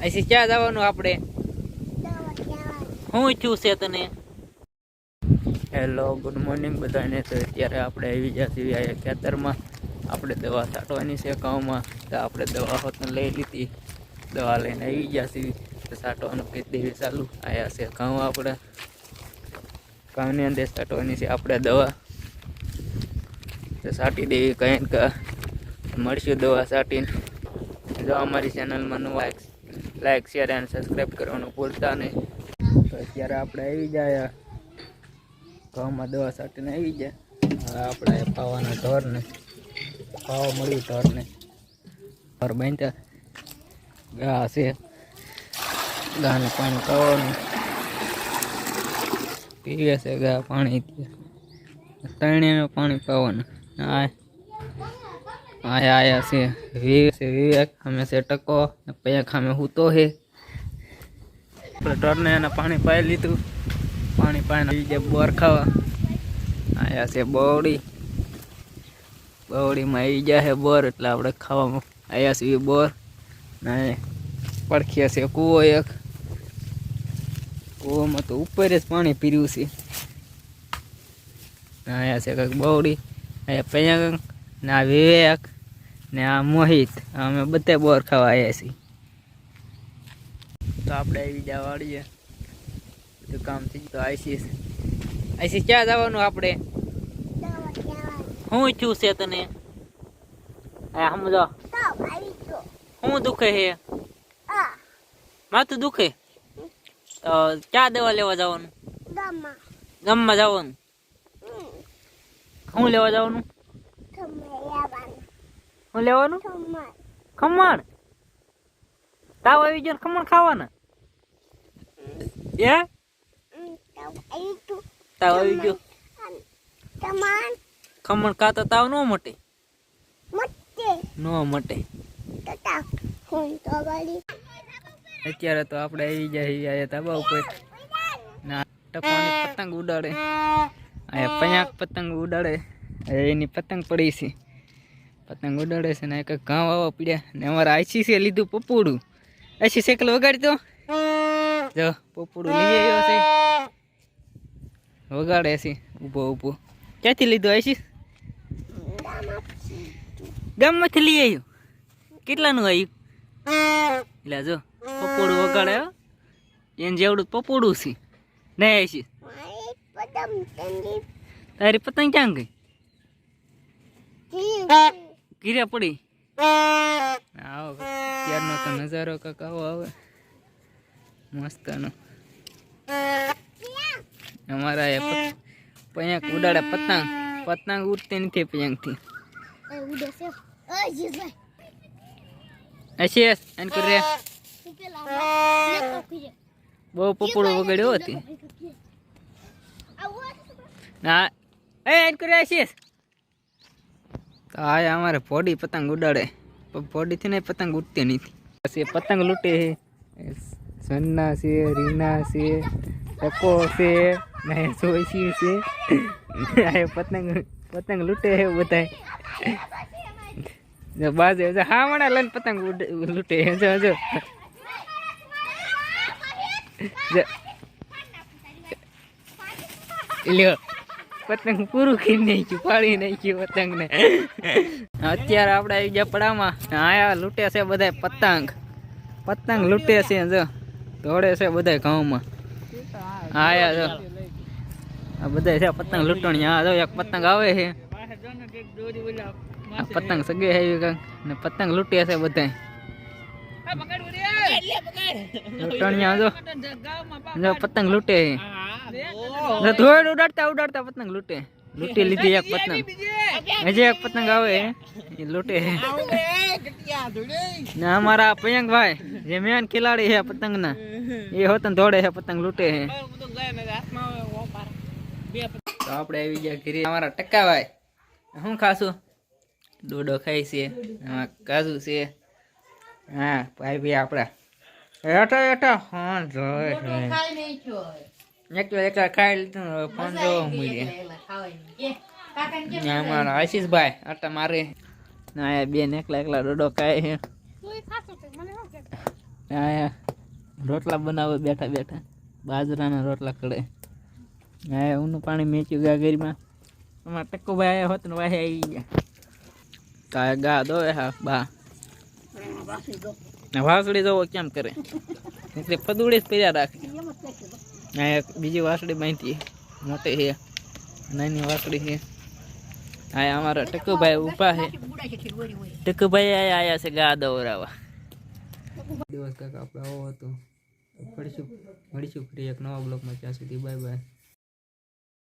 અહીંથી ક્યાં જવાનું આપણે? શું ઈચ્છું છે તને? હેલો ગુડ મોર્નિંગ બધાને. તો અત્યારે આપણે આવી ગયા છીએ આ ખેતરમાં. આપણે દવા છાંટવાની છે ઘઉંમાં તો આપણે દવા હોત લઈ લીધી. દવા લઈને આવી ગયા છીએ. તો છાંટવાનું કે દેવી ચાલુ આવ્યા છે ઘઉં આપણે. ઘઉંની અંદર છાંટવાની છે આપણે દવા. તો છાંટી દેવી કંઈક. મળશું દવા છાંટીને. જો અમારી ચેનલમાં નવા લાઈક શેર અને સબસ્ક્રાઈબ કરવાનું ભૂલતા નહીં. તો અત્યારે આપણે આવી જાય ઘઉંમાં દવા સાટીને આવી જાય હવે આપણે પાવાના ઢોરને, પાવા મળ્યું ઢોરને. ઢોર બાંધ્યા. ગા છે. ગાને પાણી પાવાનું. પીવે છે ગા પાણી. ત્રણેયનું પાણી પાવાનું. આ આયા આયા છે વિવેક છે વિવેક અમે છે ટકો પૈયા ખામે હૂતો હે આપણે ઢોરને એને પાણી પાઈ લીધું પાણી પાઈને બોર ખાવા આયા છે બોવડી બોવડીમાં આવી ગયા છે બોર એટલે આપણે ખાવામાં આયા છે બોર ને પડખ્યા છે કૂવો એક કૂવામાં તો ઉપર જ પાણી પીર્યું છે આયા છે કંઈક બોવડી અહીંયા પૈયા ને આ વિવેક ને આ મોહિત. અમે બધા બોર ખાવા આવ્યા છીએ. તો આપણે આવી જા વાળીએ. બધું કામ થઈ તો આઈસીસ આઈસીસ ક્યાં જવાનું આપણે? શું ઈચ્છું છે તને? આ સમજો. શું દુખે છે માથું દુખે? તો ક્યાં દવા લેવા જવાનું? ગામમાં. જવાનું? શું લેવા જવાનું? શું લેવાનું? ખમણ. તાવ આવી ગયો ને ખમણ ખાવાના? એ તાવ આવી ગયો. ખમણ ખાતા તાવ ન મટે. ન મટે. અત્યારે તો આપણે આવી જાય આયા તાબા ઉપર. ના ટકોની પતંગ ઉડાડે. આયા પયાક પતંગ ઉડાડે. હવે એની પતંગ પડી છે. પતંગ ઉડાડે છે ને એક ઘઉં આવા પડ્યા ને અમારે આઈસી છે લીધું પપોડું. આઈસી સાયકલ વગાડી તો જો, પપોડું લઈ આવ્યો છે. વગાડે છે. ઊભો ઊભો. ક્યાંથી લીધું આઈસી ગામમાંથી લઈ આવ્યું. કેટલાનું આવ્યું? એટલે જો, પપોડું વગાડે એને જેવડું પપોડું છે. નહીં આઈસી તારી પતંગ ક્યાં ગઈ? ઘીરે પડી આવો ત્યારનો તો નજારો કાંક આવો આવે મસ્તનો અમારા એ પત- પંયાક ઉડાડે પતંગ પતંગ ઉડતી નથી પંયાકથી અશેષ એન કરી બહુ પપોડું વગાડ્યો હતી ના એ એન કરી અશેષ તો આ અમારે પોડી પતંગ ઉડાડે. પોડીથી નહીં પતંગ ઉડતી નથી. પછી પતંગ લૂંટે સન્ના છે, રીના છે ટકો છે, ને સોયસી છે. આ પતંગ પતંગ લૂંટે છે બધા બાજુ, જો હા મણા લઈને પતંગ લૂંટે જો. જો. લ્યો. પતંગ પૂરું કરી નાખ્યું પાડી નાખ્યું પતંગને. અત્યારે આપણે આવી ગયા પડામાં. આયા લૂંટે છે બધા પતંગ. પતંગ લૂંટે છે જો. દોડે છે બધા ઘઉંમાં આયા જો. આ બધા છે પતંગ લૂંટણી આ જો એક પતંગ આવે છે. પતંગ સગે છે એવી ને પતંગ લૂંટે છે બધા લૂંટણી જો. જો પતંગ લૂંટે છે. ધોળ ઉડાડતા ઉડાડતા પતંગ લૂટે. લૂટી લીધી એક પતંગ. હજી એક પતંગ આવે એ લૂટે. ને અમારા પ્રિયંકભાઈ જે મેન ખિલાડી છે પતંગના એ હોતન દોડે છે પતંગ લૂટે છે. તો આપણે આવી ગયા ઘરે. અમારા ટકાભાઈ શું ખાશું? દોડો ખાઈ છે કાજુ છે. હા ભાઈ ભાઈ આપણા. એટા એટા હા જોઈ એકલા એકલા ખાઈ લીધું ફોન જોવો મળીએ. અમારા આશીષભાઈ આટા મારે. ના બેન એકલા એકલા ડોડો ખાય રોટલા બનાવે બેઠા બેઠા. બાજરાના રોટલા કડે આયા ઊનું પાણી મેચ્યું ગાગરીમાં આમાં ટક્કોભાઈ આયા હોત ને વાહે આવી ગયા. કાય ગા દોવે હા બા. દો. વાસળી જોવો કેમ કરે? એટલે પદુડી જ પર્યા રાખે. આયા બીજી વાસળી બાંધી મોટી છે. નાની વાસળી છે. આ અમારા ટકુભાઈ ઊભા છે. ટકુભાઈ આયા છે ગા દોરાવા. દિવસ કાકા આપણે આવો હતો. ફરીશું મળીશું ફરી એક નવા બ્લોગમાં. ત્યાં સુધી બાય બાય.